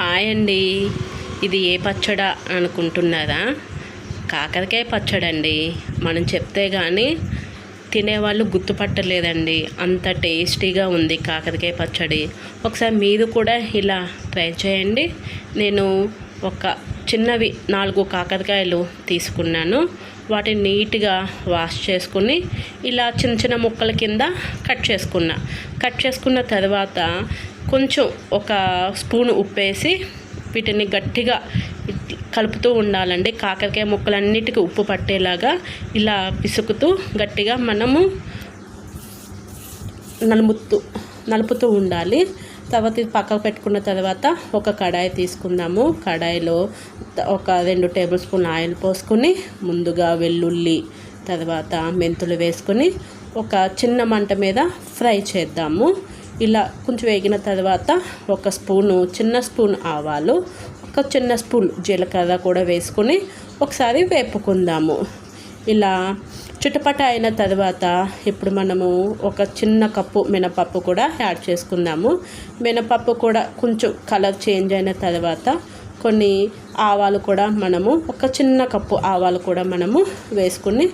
Hi అండి. ఇది ఏ పచ్చడా అనుకుంటున్నారా? కాకరకాయ పచ్చడండి. మనం చెప్తే కానీ తినేవాళ్ళు గుర్తుపట్టలేదండి. అంత టేస్టీగా ఉంది కాకరకాయ పచ్చడి. ఒకసారి మీరు కూడా ఇలా ట్రై చేయండి. నేను ఒక చిన్నవి నాలుగు కాకరకాయలు తీసుకున్నాను. వాటిని నీట్గా వాష్ చేసుకుని ఇలా చిన్న చిన్న ముక్కల కింద కట్ చేసుకున్నా. కట్ చేసుకున్న తర్వాత కొంచెం ఒక స్పూన్ ఉప్పేసి వీటిని గట్టిగా కలుపుతూ ఉండాలండి. కాకరకాయ ముక్కలన్నిటికీ ఉప్పు పట్టేలాగా ఇలా పిసుకుతూ గట్టిగా మనము నలుముతూ నలుపుతూ ఉండాలి. తర్వాత ఇది పక్కకు పెట్టుకున్న తర్వాత ఒక కడాయి తీసుకుందాము. కడాయిలో ఒక రెండు టేబుల్ స్పూన్ ఆయిల్ పోసుకొని ముందుగా వెల్లుల్లి తర్వాత మెంతులు వేసుకొని ఒక చిన్న మంట మీద ఫ్రై చేద్దాము. ఇలా కొంచెం వేగిన తర్వాత ఒక స్పూను చిన్న స్పూన్ ఆవాలు ఒక చిన్న స్పూన్ జీలకర్ర కూడా వేసుకొని ఒకసారి వేపుకుందాము. ఇలా చుట్టుపట అయిన తర్వాత ఇప్పుడు మనము ఒక చిన్న కప్పు మినపప్పు కూడా యాడ్ చేసుకుందాము. మినపప్పు కూడా కొంచెం కలర్ చేంజ్ అయిన తర్వాత కొన్ని ఆవాలు కూడా మనము ఒక చిన్న కప్పు ఆవాలు కూడా మనము వేసుకుని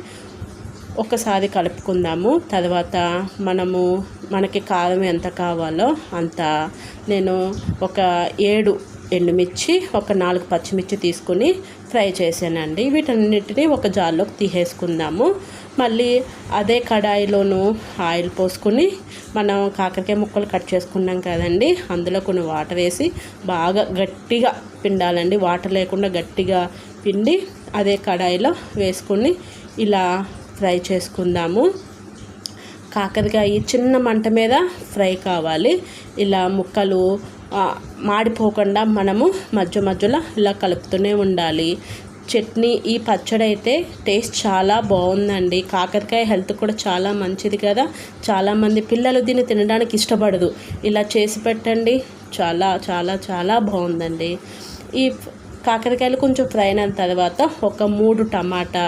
ఒకసారి కలుపుకుందాము. తర్వాత మనము మనకి కారం ఎంత కావాలో అంత నేను ఒక ఏడు ఎండుమిర్చి ఒక నాలుగు పచ్చిమిర్చి తీసుకుని ఫ్రై చేశానండి. వీటన్నిటిని ఒక జార్లోకి తీసేసుకుందాము. మళ్ళీ అదే కడాయిలోను ఆయిల్ పోసుకుని మనం కాకరకాయ ముక్కలు కట్ చేసుకున్నాం కదండి అందులో కొన్ని వాటర్ వేసి బాగా గట్టిగా పిండాలండి. వాటర్ లేకుండా గట్టిగా పిండి అదే కడాయిలో వేసుకుని ఇలా ఫ్రై చేసుకుందాము. కాకరకాయ చిన్న మంట మీద ఫ్రై కావాలి. ఇలా ముక్కలు మాడిపోకుండా మనము మధ్య మధ్యలో ఇలా కలుపుతూనే ఉండాలి. చట్నీ ఈ పచ్చడి అయితే టేస్ట్ చాలా బాగుందండి. కాకరకాయ హెల్త్ కూడా చాలా మంచిది కదా. చాలామంది పిల్లలు దీన్ని తినడానికి ఇష్టపడదు ఇలా చేసి పెట్టండి. చాలా చాలా చాలా బాగుందండి. ఈ కాకరకాయలు కొంచెం ఫ్రై అయిన తర్వాత ఒక మూడు టమాటా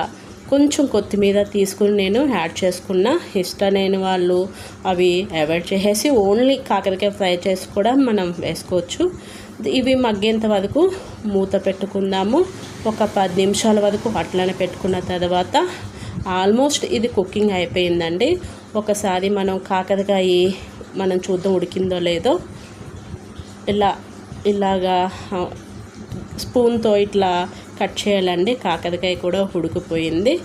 కొంచెం కొత్తిమీర తీసుకుని నేను యాడ్ చేసుకున్న ఇష్టం లేని వాళ్ళు అవి అవాయిడ్ చేసేసి ఓన్లీ కాకరకాయ ఫ్రై చేసి కూడా మనం వేసుకోవచ్చు. ఇవి మగ్గేంత వరకు మూత పెట్టుకుందాము. ఒక పది నిమిషాల వరకు అట్లనే పెట్టుకున్న తర్వాత ఆల్మోస్ట్ ఇది కుకింగ్ అయిపోయిందండి. ఒకసారి మనం కాకరకాయ మనం చూద్దాం ఉడికిందో లేదో. ఇలా ఇలాగా స్పూన్తో ఇట్లా కట్ చేయాలండి. కాకరకాయ కూడా ఉడికిపోయింది.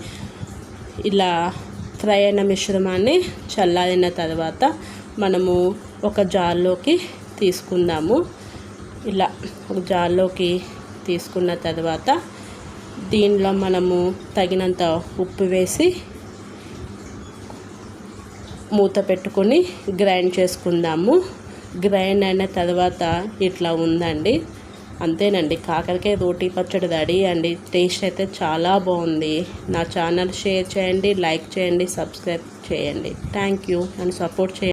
ఇలా ఫ్రై అయిన మిశ్రమాన్ని చల్లారిన తర్వాత మనము ఒక జార్లోకి తీసుకుందాము. ఇలా ఒక జార్లోకి తీసుకున్న తర్వాత దీనిలో మనము తగినంత ఉప్పు వేసి మూత పెట్టుకొని గ్రైండ్ చేసుకుందాము. గ్రైండ్ అయిన తర్వాత ఇట్లా ఉందండి. అంతేనండి. కాకరకాయ రోటీ పచ్చడి రెడీ అండి. టేస్ట్ అయితే చాలా బాగుంది. నా ఛానల్ షేర్ చేయండి లైక్ చేయండి సబ్స్క్రైబ్ చేయండి. థ్యాంక్ యూ నన్ను సపోర్ట్ చేయండి.